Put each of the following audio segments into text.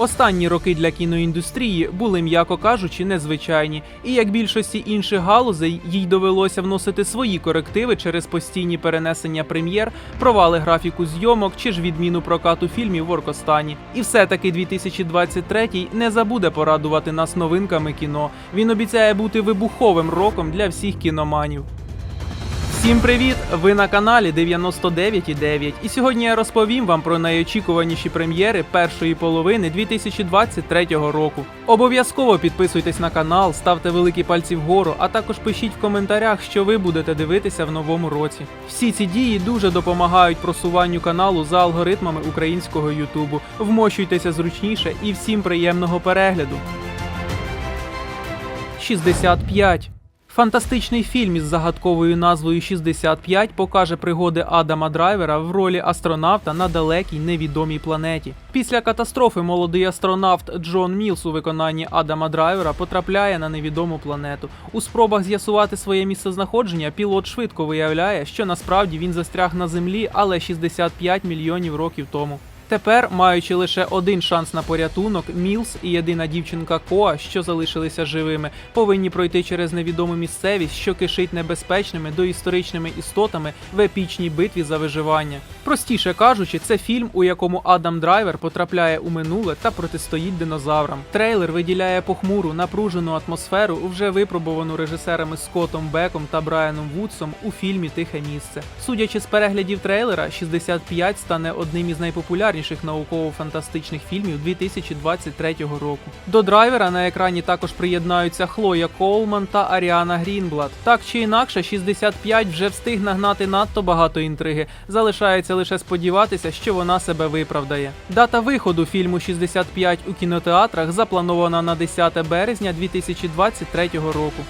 Останні роки для кіноіндустрії були, м'яко кажучи, незвичайні, і як більшості інших галузей, їй довелося вносити свої корективи через постійні перенесення прем'єр, провали графіку зйомок чи ж відміну прокату фільмів в Оркостані. І все-таки 2023 не забуде порадувати нас новинками кіно. Він обіцяє бути вибуховим роком для всіх кіноманів. Всім привіт! Ви на каналі 99,9 і сьогодні я розповім вам про найочікуваніші прем'єри першої половини 2023 року. Обов'язково підписуйтесь на канал, ставте великі пальці вгору, а також пишіть в коментарях, що ви будете дивитися в новому році. Всі ці дії дуже допомагають просуванню каналу за алгоритмами українського Ютубу. Вмощуйтеся зручніше і всім приємного перегляду. 65. Фантастичний фільм із загадковою назвою 65 покаже пригоди Адама Драйвера в ролі астронавта на далекій невідомій планеті. Після катастрофи молодий астронавт Джон Мілс у виконанні Адама Драйвера потрапляє на невідому планету. У спробах з'ясувати своє місцезнаходження пілот швидко виявляє, що насправді він застряг на землі, але 65 мільйонів років тому. Тепер, маючи лише один шанс на порятунок, Мілс і єдина дівчинка Коа, що залишилися живими, повинні пройти через невідому місцевість, що кишить небезпечними доісторичними істотами в епічній битві за виживання. Простіше кажучи, це фільм, у якому Адам Драйвер потрапляє у минуле та протистоїть динозаврам. Трейлер виділяє похмуру, напружену атмосферу, вже випробувану режисерами Скоттом Беком та Брайаном Вудсом у фільмі Тихе місце. Судячи з переглядів трейлера, 65 стане одним із найпопулярніших науково-фантастичних фільмів 2023 року. До драйвера на екрані також приєднаються Хлоя Колман та Аріана Грінблад. Так чи інакше, 65 вже встиг нагнати надто багато інтриги. Залишається лише сподіватися, що вона себе виправдає. Дата виходу фільму 65 у кінотеатрах запланована на 10 березня 2023 року.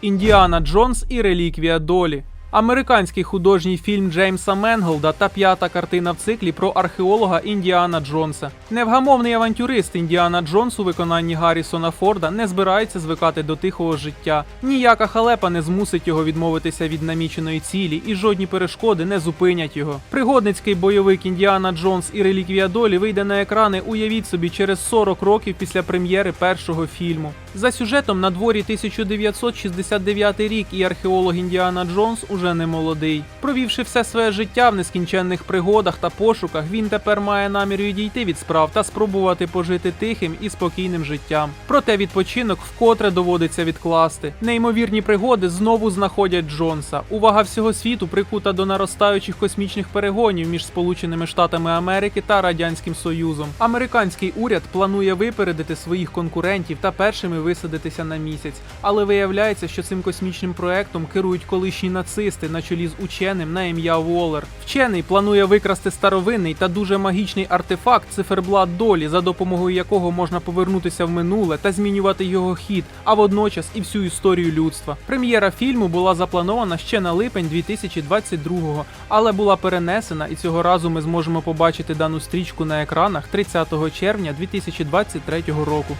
Індіана Джонс і реліквія долі. Американський художній фільм Джеймса Менголда та п'ята картина в циклі про археолога Індіана Джонса. Невгамовний авантюрист Індіана Джонс у виконанні Гаррісона Форда не збирається звикати до тихого життя. Ніяка халепа не змусить його відмовитися від наміченої цілі, і жодні перешкоди не зупинять його. Пригодницький бойовик Індіана Джонс і реліквія долі вийде на екрани. Уявіть собі через 40 років після прем'єри першого фільму. За сюжетом на дворі 1969 рік і археолог Індіана Джонс уже не молодий. Провівши все своє життя в нескінченних пригодах та пошуках, він тепер має намір відійти від справ та спробувати пожити тихим і спокійним життям. Проте відпочинок вкотре доводиться відкласти. Неймовірні пригоди знову знаходять Джонса. Увага всього світу прикута до наростаючих космічних перегонів між Сполученими Штатами Америки та Радянським Союзом. Американський уряд планує випередити своїх конкурентів та першими висадитися на місяць. Але виявляється, що цим космічним проектом керують колишні нацисти на чолі з ученим на ім'я Волер. Вчений планує викрасти старовинний та дуже магічний артефакт циферблат долі, за допомогою якого можна повернутися в минуле та змінювати його хід, а водночас і всю історію людства. Прем'єра фільму була запланована ще на липень 2022-го, але була перенесена, і цього разу ми зможемо побачити дану стрічку на екранах 30 червня 2023 року.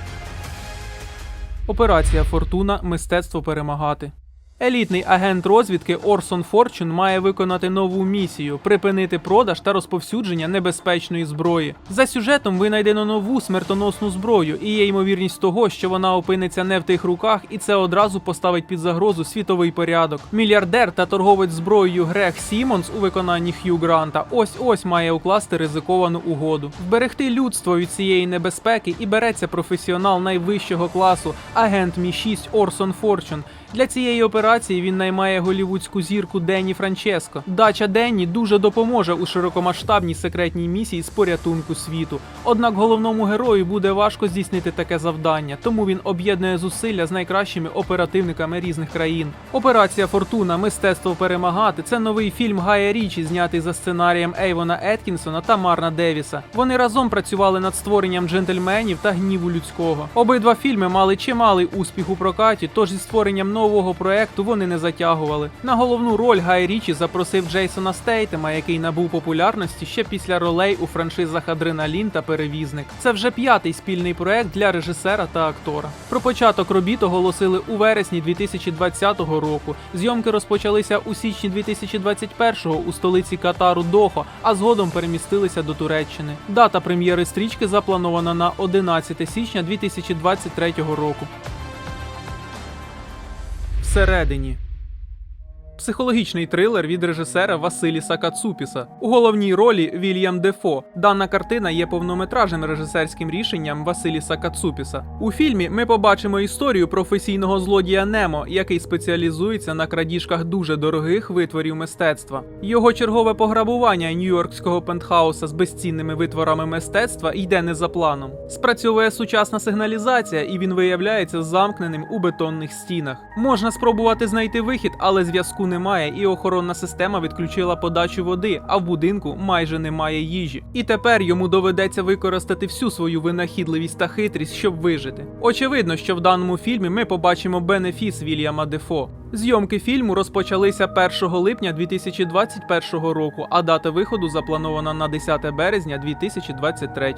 Операція Фортуна Мистецтво перемагати. Елітний агент розвідки Орсон Форчун має виконати нову місію припинити продаж та розповсюдження небезпечної зброї. За сюжетом винайдено нову смертоносну зброю, і є ймовірність того, що вона опиниться не в тих руках, і це одразу поставить під загрозу світовий порядок. Мільярдер та торговець зброєю Грег Сімонс у виконанні Х'ю Гранта ось ось має укласти ризиковану угоду. Вберегти людство від цієї небезпеки і береться професіонал найвищого класу, агент Мі 6 Орсон Форчун. Для цієї операції він наймає голівудську зірку Денні Франческо. Дача Денні дуже допоможе у широкомасштабній секретній місії з порятунку світу. Однак головному герою буде важко здійснити таке завдання, тому він об'єднує зусилля з найкращими оперативниками різних країн. Операція Фортуна Мистецтво перемагати це новий фільм Гая Річі, знятий за сценарієм Ейвона Еткінсона та Марна Девіса. Вони разом працювали над створенням джентльменів та гніву людського. Обидва фільми мали чималий успіх у прокаті, тож зі створенням нового проекту проекту вони не затягували. На головну роль Гай Річі запросив Джейсона Стейтема, який набув популярності ще після ролей у франшизах Адреналін та Перевізник. Це вже п'ятий спільний проект для режисера та актора. Про початок робіт оголосили у вересні 2020 року. Зйомки розпочалися у січні 2021-го у столиці Катару Дохо, а згодом перемістилися до Туреччини. Дата прем'єри стрічки запланована на 11 січня 2023 року. Всередині. Психологічний трилер від режисера Василіса Кацупіса. У головній ролі Вільям Дефо. Дана картина є повнометражним режисерським рішенням Василіса Кацупіса. У фільмі ми побачимо історію професійного злодія Немо, який спеціалізується на крадіжках дуже дорогих витворів мистецтва. Його чергове пограбування нью-йоркського пентхауса з безцінними витворами мистецтва йде не за планом. Спрацьовує сучасна сигналізація, і він виявляється замкненим у бетонних стінах. Можна спробувати знайти вихід, але зв'язку немає, і охоронна система відключила подачу води, а в будинку майже немає їжі. І тепер йому доведеться використати всю свою винахідливість та хитрість, щоб вижити. Очевидно, що в даному фільмі ми побачимо бенефіс Вільяма Дефо. Зйомки фільму розпочалися 1 липня 2021 року, а дата виходу запланована на 10 березня 2023.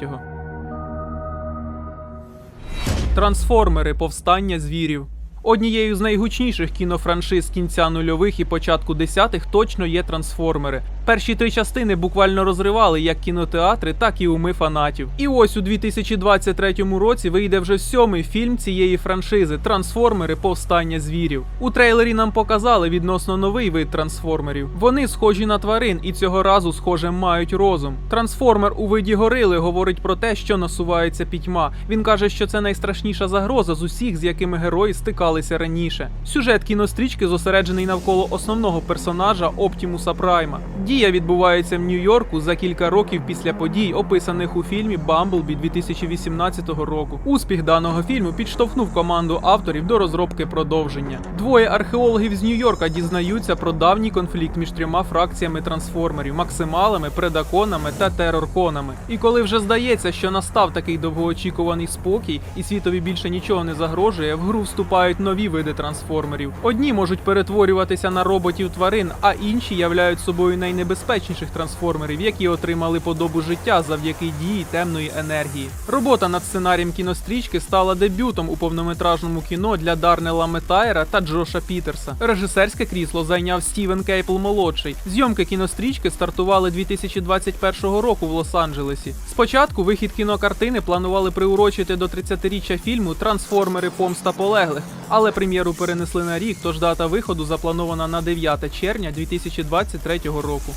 Трансформери повстання звірів. Однією з найгучніших кінофраншиз кінця нульових і початку десятих точно є трансформери. Перші три частини буквально розривали як кінотеатри, так і уми фанатів. І ось у 2023 році вийде вже сьомий фільм цієї франшизи Трансформери Повстання звірів. У трейлері нам показали відносно новий вид трансформерів. Вони схожі на тварин і цього разу, схоже, мають розум. Трансформер у виді горили говорить про те, що насувається пітьма. Він каже, що це найстрашніша загроза з усіх, з якими герої стикалися раніше. Сюжет кінострічки зосереджений навколо основного персонажа Оптімуса Прайма. Дія відбувається в Нью-Йорку за кілька років після подій, описаних у фільмі Бамблбі 2018 року. Успіх даного фільму підштовхнув команду авторів до розробки продовження. Двоє археологів з Нью-Йорка дізнаються про давній конфлікт між трьома фракціями трансформерів максималами, предаконами та терорконами. І коли вже здається, що настав такий довгоочікуваний спокій, і світові більше нічого не загрожує, в гру вступають нові види трансформерів. Одні можуть перетворюватися на роботів тварин, а інші являють собою найнебезпечніших трансформерів, які отримали подобу життя завдяки дії темної енергії. Робота над сценарієм кінострічки стала дебютом у повнометражному кіно для Дарнела Метайра та Джоша Пітерса. Режисерське крісло зайняв Стівен Кейпл молодший. Зйомки кінострічки стартували 2021 року в Лос-Анджелесі. Спочатку вихід кінокартини планували приурочити до 30-річчя фільму Трансформери Помста полеглих, але прем'єру перенесли на рік, тож дата виходу запланована на 9 червня 2023 року.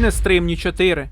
Нестримні 4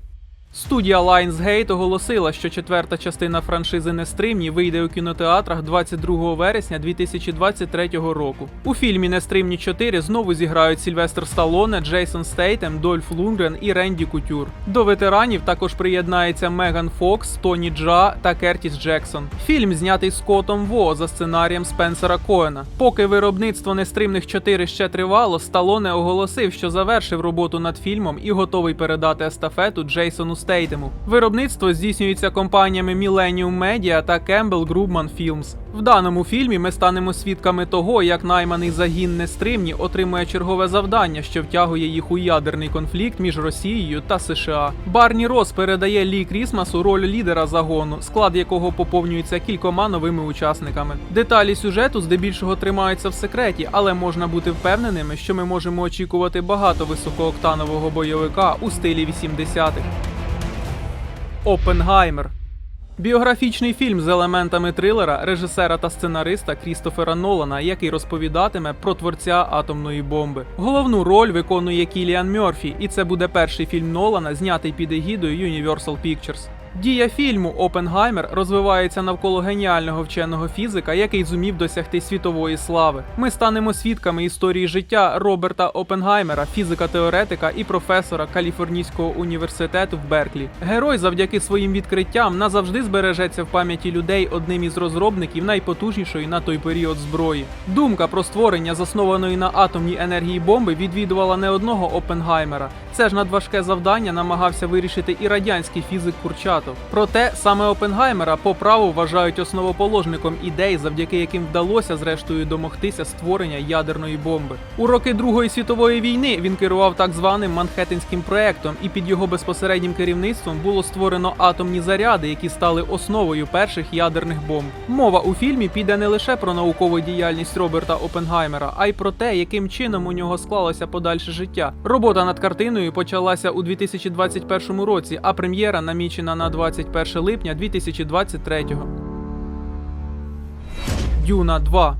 Студія Lionsgate оголосила, що четверта частина франшизи Нестримні вийде у кінотеатрах 22 вересня 2023 року. У фільмі Нестримні 4 знову зіграють Сільвестр Сталоне, Джейсон Стейтем, Дольф Лунгрен і Ренді Кутюр. До ветеранів також приєднається Меган Фокс, Тоні Джа та Кертіс Джексон. Фільм знятий Скоттом Во за сценарієм Спенсера Коена. Поки виробництво Нестримних 4 ще тривало, Сталоне оголосив, що завершив роботу над фільмом і готовий передати естафету Джейсону Стейтему. Виробництво здійснюється компаніями Millennium Media та Campbell Grubman Films. В даному фільмі ми станемо свідками того, як найманий загін Нестримні отримує чергове завдання, що втягує їх у ядерний конфлікт між Росією та США. Барні Рос передає Лі Крісмасу роль лідера загону, склад якого поповнюється кількома новими учасниками. Деталі сюжету здебільшого тримаються в секреті, але можна бути впевненими, що ми можемо очікувати багато високооктанового бойовика у стилі 80-х. Опенгаймер. Біографічний фільм з елементами трилера режисера та сценариста Крістофера Нолана, який розповідатиме про творця атомної бомби. Головну роль виконує Кіліан Мьорфі, і це буде перший фільм Нолана, знятий під егідою Universal Pictures. Дія фільму Опенгаймер розвивається навколо геніального вченого фізика, який зумів досягти світової слави. Ми станемо свідками історії життя Роберта Опенгаймера, фізика-теоретика і професора Каліфорнійського університету в Берклі. Герой завдяки своїм відкриттям назавжди збережеться в пам'яті людей одним із розробників найпотужнішої на той період зброї. Думка про створення заснованої на атомній енергії бомби відвідувала не одного Опенгаймера. Це ж надважке завдання намагався вирішити і радянський фізик Курчатов. Спрятав. Проте саме Опенгаймера по праву вважають основоположником ідей, завдяки яким вдалося зрештою домогтися створення ядерної бомби. У роки Другої світової війни він керував так званим Манхеттенським проектом, і під його безпосереднім керівництвом було створено атомні заряди, які стали основою перших ядерних бомб. Мова у фільмі піде не лише про наукову діяльність Роберта Опенгаймера, а й про те, яким чином у нього склалося подальше життя. Робота над картиною почалася у 2021 році, а прем'єра намічена на 21 липня 2023. Дюна 2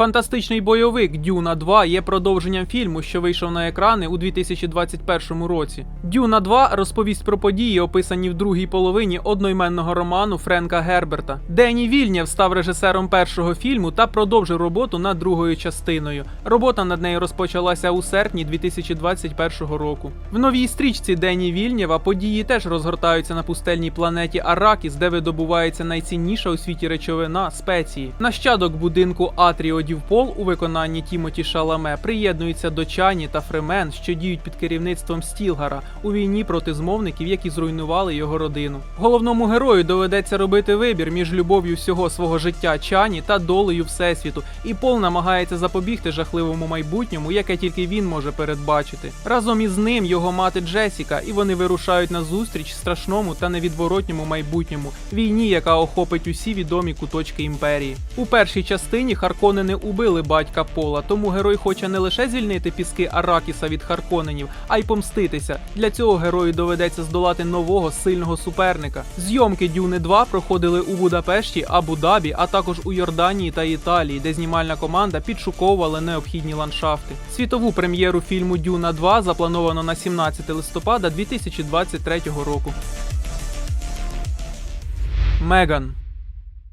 Фантастичний бойовик Дюна 2 є продовженням фільму, що вийшов на екрани у 2021 році. Дюна 2 розповість про події, описані в другій половині одноіменного роману Френка Герберта. Дені Вільнєв став режисером першого фільму та продовжив роботу над другою частиною. Робота над нею розпочалася у серпні 2021 року. В новій стрічці Дені Вільнєва події теж розгортаються на пустельній планеті Аракіс, де видобувається найцінніша у світі речовина спеції. Нащадок будинку Атріо Дівпол у виконанні Тімоті Шаламе приєднується до Чані та Фремен, що діють під керівництвом Стілгара у війні проти змовників, які зруйнували його родину. Головному герою доведеться робити вибір між любов'ю всього свого життя Чані та долею всесвіту, і Пол намагається запобігти жахливому майбутньому, яке тільки він може передбачити. Разом із ним його мати Джесіка, і вони вирушають на зустріч страшному та невідворотньому майбутньому війні, яка охопить усі відомі куточки імперії. У першій частині Харконени убили батька Пола, тому герой хоче не лише звільнити піски Аракіса від Харконенів, а й помститися. Для цього герою доведеться здолати нового сильного суперника. Зйомки Дюни 2 проходили у Будапешті, Абу-Дабі, а також у Йорданії та Італії, де знімальна команда підшуковувала необхідні ландшафти. Світову прем'єру фільму Дюна 2 заплановано на 17 листопада 2023 року. Меган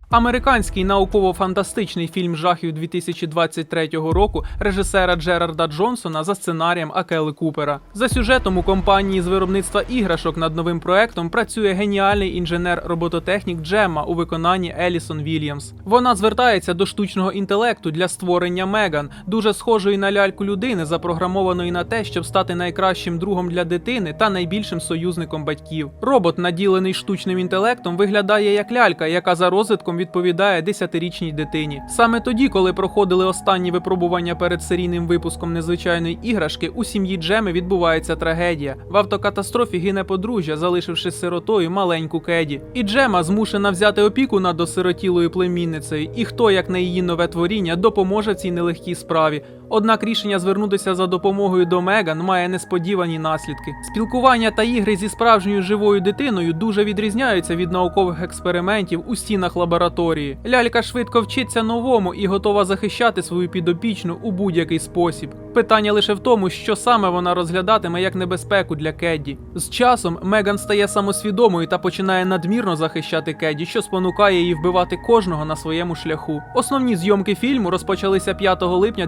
Американський науково-фантастичний фільм жахів 2023 року режисера Джерарда Джонсона за сценарієм Акели Купера. За сюжетом у компанії з виробництва іграшок над новим проектом працює геніальний інженер-робототехнік Джемма у виконанні Елісон Вільямс. Вона звертається до штучного інтелекту для створення Меган, дуже схожої на ляльку людини, запрограмованої на те, щоб стати найкращим другом для дитини та найбільшим союзником батьків. Робот, наділений штучним інтелектом, виглядає як лялька, яка за розвитком відповідає 10-річній дитині. Саме тоді, коли проходили останні випробування перед серійним випуском незвичайної іграшки, у сім'ї Джеми відбувається трагедія. В автокатастрофі гине подружжя, залишивши сиротою маленьку Кеді. І Джема змушена взяти опіку над осиротілою племінницею, і хто, як не її нове творіння, допоможе цій нелегкій справі. Однак рішення звернутися за допомогою до Меган має несподівані наслідки. Спілкування та ігри зі справжньою живою дитиною дуже відрізняються від наукових експериментів у стінах лабораторії. Лялька швидко вчиться новому і готова захищати свою підопічну у будь-який спосіб. Питання лише в тому, що саме вона розглядатиме як небезпеку для Кедді. З часом Меган стає самосвідомою та починає надмірно захищати Кедді, що спонукає її вбивати кожного на своєму шляху. Основні зйомки фільму розпочалися 5 липня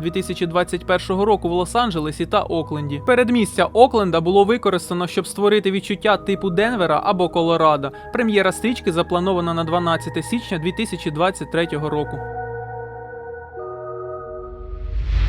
2021 року в Лос-Анджелесі та Окленді. Передмістя Окленда було використано, щоб створити відчуття типу Денвера або Колорадо. Прем'єра стрічки запланована на 12 січня 2023 року.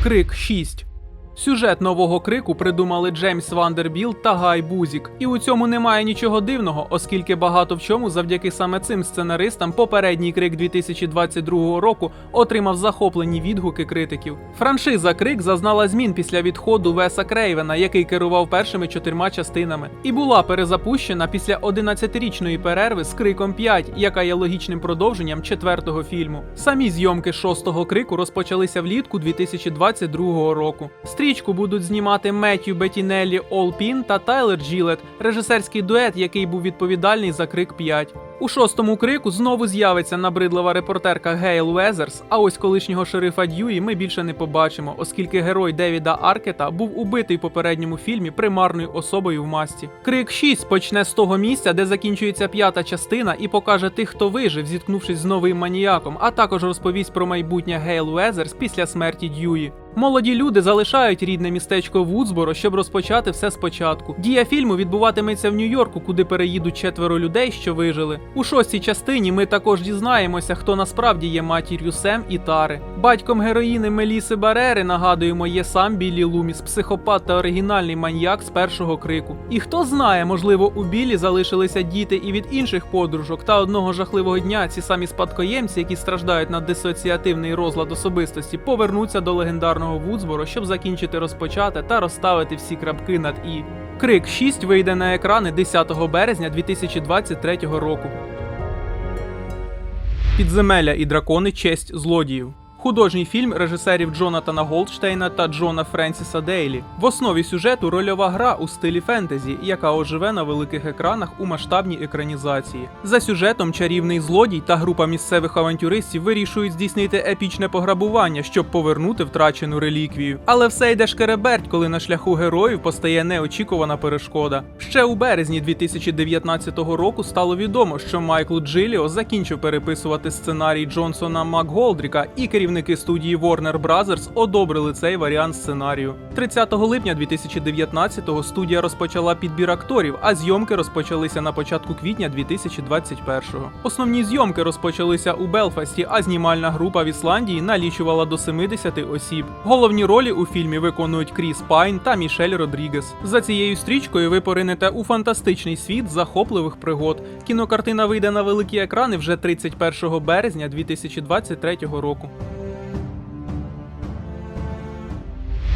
Крик 6 Сюжет нового крику придумали Джеймс Вандербілд та Гай Бузік. І у цьому немає нічого дивного, оскільки багато в чому завдяки саме цим сценаристам попередній крик 2022 року отримав захоплені відгуки критиків. Франшиза Крик зазнала змін після відходу Веса Крейвена, який керував першими чотирма частинами, і була перезапущена після 11-річної перерви з криком 5, яка є логічним продовженням четвертого фільму. Самі зйомки шостого крику розпочалися влітку 2022 року. Стрічку будуть знімати Меттью Бетінеллі Олпін та Тайлер Джілет, режисерський дует, який був відповідальний за крик 5. У шостому крику знову з'явиться набридлива репортерка Гейл Уезерс, а ось колишнього шерифа Дьюї ми більше не побачимо, оскільки герой Девіда Аркета був убитий в попередньому фільмі примарною особою в масці. Крик 6 почне з того місця, де закінчується п'ята частина, і покаже тих, хто вижив, зіткнувшись з новим маніяком, а також розповість про майбутнє Гейл Уезерс після смерті Дьюї. Молоді люди залишають рідне містечко Вудсборо, щоб розпочати все спочатку. Дія фільму відбуватиметься в Нью-Йорку, куди переїдуть четверо людей, що вижили. У шостій частині ми також дізнаємося, хто насправді є матір'ю Сем і Тари. Батьком героїни Меліси Барери, нагадуємо, є сам Біллі Луміс, психопат та оригінальний маньяк з першого крику. І хто знає, можливо, у Біллі залишилися діти і від інших подружок, та одного жахливого дня ці самі спадкоємці, які страждають на дисоціативний розлад особистості, повернуться до легендарного Вудсборо, щоб закінчити розпочати та розставити всі крапки над і. Крик 6 вийде на екрани 10 березня 2023 року. Підземелля і дракони честь злодіїв. Художній фільм режисерів Джонатана Голдштейна та Джона Френсіса Дейлі. В основі сюжету рольова гра у стилі фентезі, яка оживе на великих екранах у масштабній екранізації. За сюжетом чарівний злодій та група місцевих авантюристів вирішують здійснити епічне пограбування, щоб повернути втрачену реліквію. Але все йде шкереберть, коли на шляху героїв постає неочікувана перешкода. Ще у березні 2019 року стало відомо, що Майкл Джиліо закінчив переписувати сценарій Джонсона Макголдріка і керівники студії Warner Brothers одобрили цей варіант сценарію. 30 липня 2019-го студія розпочала підбір акторів, а зйомки розпочалися на початку квітня 2021-го. Основні зйомки розпочалися у Белфасті, а знімальна група в Ісландії налічувала до 70 осіб. Головні ролі у фільмі виконують Кріс Пайн та Мішель Родрігес. За цією стрічкою ви поринете у фантастичний світ захопливих пригод. Кінокартина вийде на великі екрани вже 31 березня 2023 року.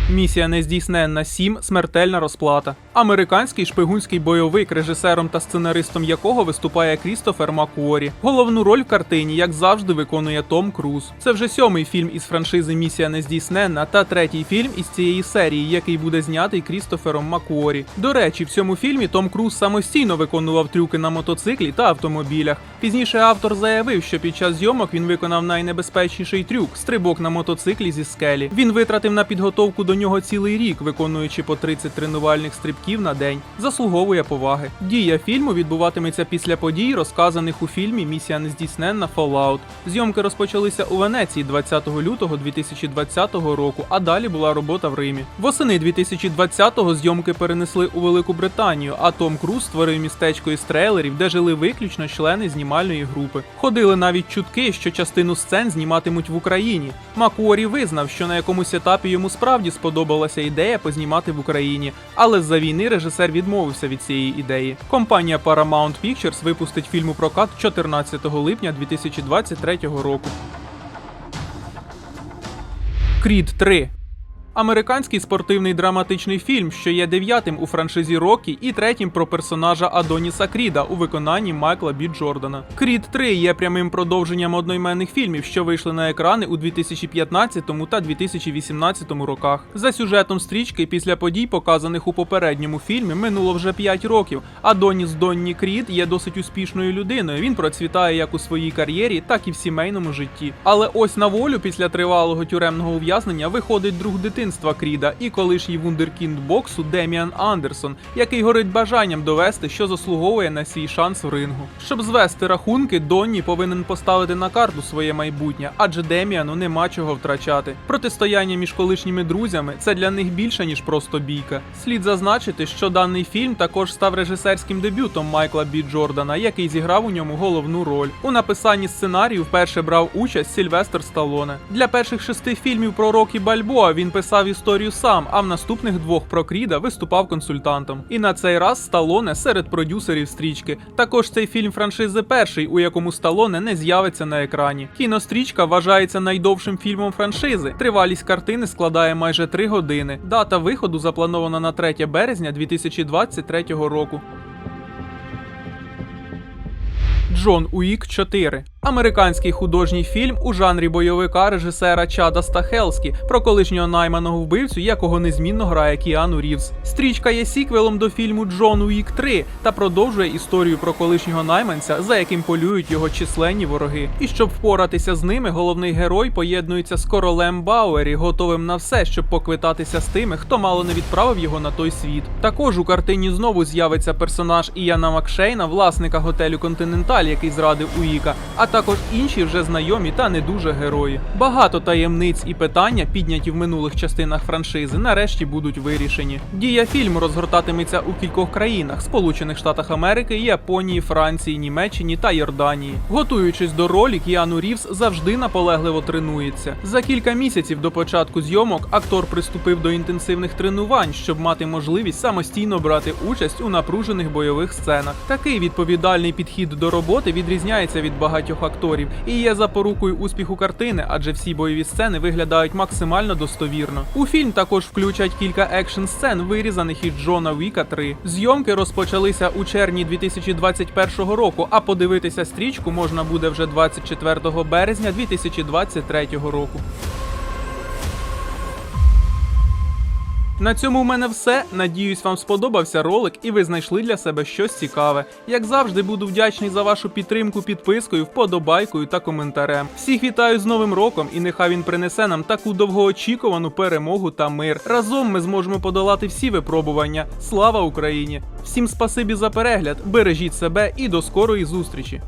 Місія нездійсненна 7. Смертельна розплата. Американський шпигунський бойовик, режисером та сценаристом якого виступає Крістофер Макуорі. Головну роль в картині, як завжди, виконує Том Круз. Це вже сьомий фільм із франшизи Місія нездійсненна та третій фільм із цієї серії, який буде знятий Крістофером Макуорі. До речі, в цьому фільмі Том Круз самостійно виконував трюки на мотоциклі та автомобілях. Пізніше автор заявив, що під час зйомок він виконав найнебезпечніший трюк стрибок на мотоциклі зі скелі. Він витратив на підготовку до нього цілий рік, виконуючи по 30 тренувальних стрибків на день. Заслуговує поваги. Дія фільму відбуватиметься після подій, розказаних у фільмі Місія нездійсненна Fallout. Зйомки розпочалися у Венеції 20 лютого 2020 року, а далі була робота в Римі. Восени 2020-го зйомки перенесли у Велику Британію, а Том Круз створив містечко із трейлерів, де жили виключно члени знімальної групи. Ходили навіть чутки, що частину сцен зніматимуть в Україні. Макуорі визнав, що на якомусь етапі йому справді сподобалася ідея познімати в Україні, але з-за війни режисер відмовився від цієї ідеї. Компанія Paramount Pictures випустить фільм у прокат 14 липня 2023 року. Крід 3 Американський спортивний драматичний фільм, що є дев'ятим у франшизі Рокі і третім про персонажа Адоніса Кріда у виконанні Майкла Бі Джордана. Крід 3 є прямим продовженням одноіменних фільмів, що вийшли на екрани у 2015 та 2018 роках. За сюжетом стрічки після подій, показаних у попередньому фільмі, минуло вже 5 років. Адоніс Донні Крід є досить успішною людиною. Він процвітає як у своїй кар'єрі, так і в сімейному житті. Але ось на волю після тривалого тюремного ув'язнення виходить друг дитинства Кріда і колишній вундеркінд боксу Деміан Андерсон, який горить бажанням довести, що заслуговує на свій шанс в рингу. Щоб звести рахунки, Донні повинен поставити на карту своє майбутнє, адже Деміану нема чого втрачати. Протистояння між колишніми друзями це для них більше ніж просто бійка. Слід зазначити, що даний фільм також став режисерським дебютом Майкла Бі Джордана, який зіграв у ньому головну роль. У написанні сценарію вперше брав участь Сільвестр Сталоне. Для перших шести фільмів про Рокі Бальбоа він писав історію сам, а в наступних двох про Кріда виступав консультантом. І на цей раз Сталоне серед продюсерів стрічки. Також цей фільм франшизи перший, у якому Сталоне не з'явиться на екрані. Кінострічка вважається найдовшим фільмом франшизи. Тривалість картини складає майже 3 години. Дата виходу запланована на 3 березня 2023 року. Джон Уік 4 Американський художній фільм у жанрі бойовика режисера Чада Стахелскі про колишнього найманого вбивцю, якого незмінно грає Кіану Рівз. Стрічка є сіквелом до фільму Джон Уік 3 та продовжує історію про колишнього найманця, за яким полюють його численні вороги. І щоб впоратися з ними, головний герой поєднується з королем Бауері, готовим на все, щоб поквитатися з тими, хто мало не відправив його на той світ. Також у картині знову з'явиться персонаж Іяна Макшейна, власника готелю Континенталь, який зрадив Уіка, а також інші вже знайомі та не дуже герої. Багато таємниць і питання, підняті в минулих частинах франшизи, нарешті будуть вирішені. Дія фільму розгортатиметься у кількох країнах: Сполучених Штатах Америки, Японії, Франції, Німеччині та Йорданії. Готуючись до ролі, Кіану Рівс завжди наполегливо тренується. За кілька місяців до початку зйомок актор приступив до інтенсивних тренувань, щоб мати можливість самостійно брати участь у напружених бойових сценах. Такий відповідальний підхід до роботи відрізняється від багатьох акторів і є запорукою успіху картини, адже всі бойові сцени виглядають максимально достовірно. У фільм також включать кілька екшн сцен, вирізаних із Джона Віка 3. Зйомки розпочалися у червні 2021 року, а подивитися стрічку можна буде вже 24 березня 2023 року. На цьому в мене все. Надіюсь, вам сподобався ролик і ви знайшли для себе щось цікаве. Як завжди, буду вдячний за вашу підтримку підпискою, вподобайкою та коментарем. Всіх вітаю з Новим роком і нехай він принесе нам таку довгоочікувану перемогу та мир. Разом ми зможемо подолати всі випробування. Слава Україні! Всім спасибі за перегляд, бережіть себе і до скорої зустрічі!